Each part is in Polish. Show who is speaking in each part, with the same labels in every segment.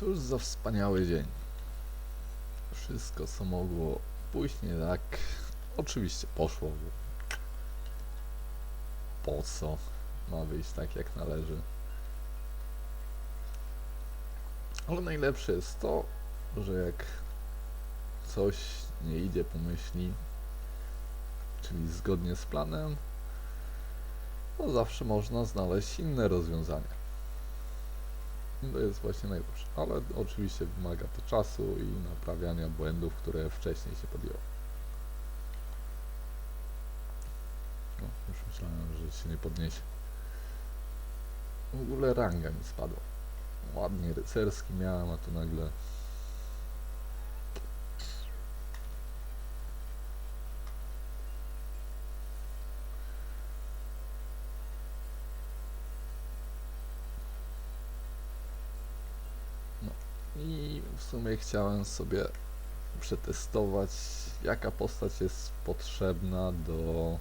Speaker 1: Cóż za wspaniały dzień. Wszystko, co mogło pójść nie tak, oczywiście poszło. Po co ma wyjść tak, jak należy? Ale najlepsze jest to, że jak coś nie idzie po myśli, czyli zgodnie z planem, to zawsze można znaleźć inne rozwiązania. To jest właśnie najlepsze. Ale oczywiście wymaga to czasu i naprawiania błędów, które wcześniej się podjęło. No, już myślałem, że się nie podniesie. W ogóle ranga mi spadła. Ładnie rycerski miałem, a tu nagle... I w sumie chciałem sobie przetestować, jaka postać jest potrzebna do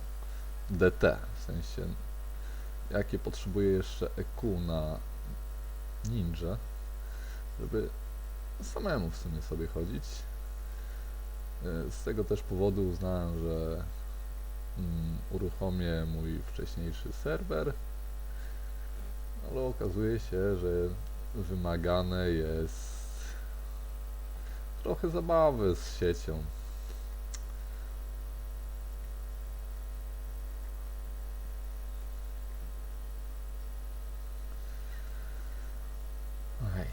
Speaker 1: DT. W sensie, jakie potrzebuje jeszcze EQ na ninja, żeby samemu w sumie sobie chodzić. E, Z tego też powodu uznałem, że mm, uruchomię mój wcześniejszy serwer, ale okazuje się, że wymagane jest trochę zabawy z siecią. Ej,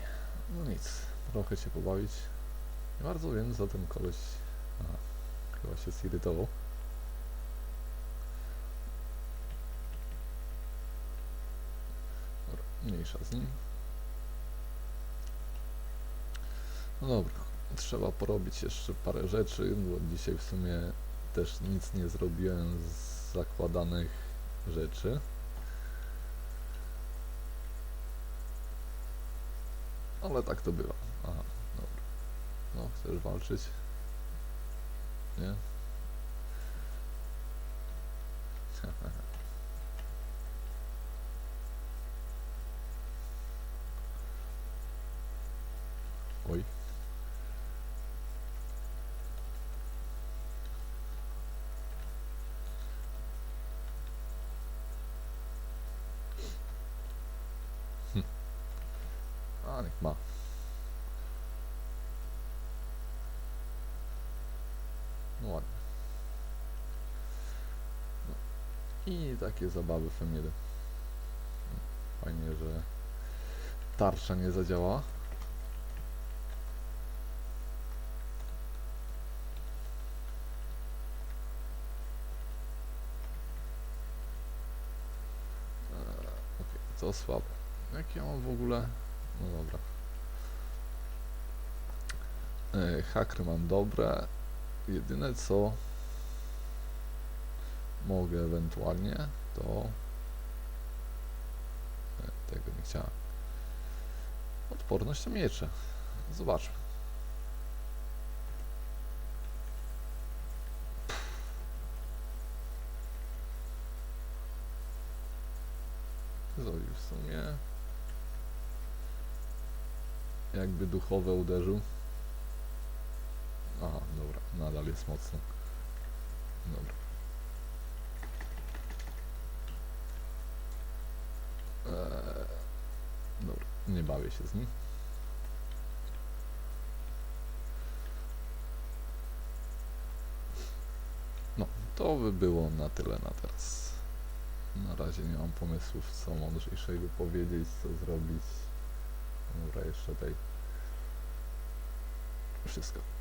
Speaker 1: no nic, trochę się pobawić. Nie bardzo wiem, za ten koleś aha, chyba się zirytował. Mniejsza z nim. No dobra, trzeba porobić jeszcze parę rzeczy, bo dzisiaj w sumie też nic nie zrobiłem z zakładanych rzeczy. Ale tak to bywa. Aha, dobra. No, chcesz walczyć? Nie? Ma. No ładnie. No. I takie zabawy F1. Fajnie, że tarcza nie zadziała. Eee, co słabe. Jak ja mam w ogóle... No dobra. E, hakry mam dobre. Jedyne co mogę ewentualnie to... E, tego nie chciałem. Odporność na miecze. Zobaczmy. Zrobił w sumie. Jakby duchowe uderzył. Aha, dobra, nadal jest mocno. Dobra. Eee, dobra, nie bawię się z nim. No, to by było na tyle na teraz. Na razie nie mam pomysłów, co mądrzejszego powiedzieć, co zrobić. Dobra, jeszcze tej. Wszystko.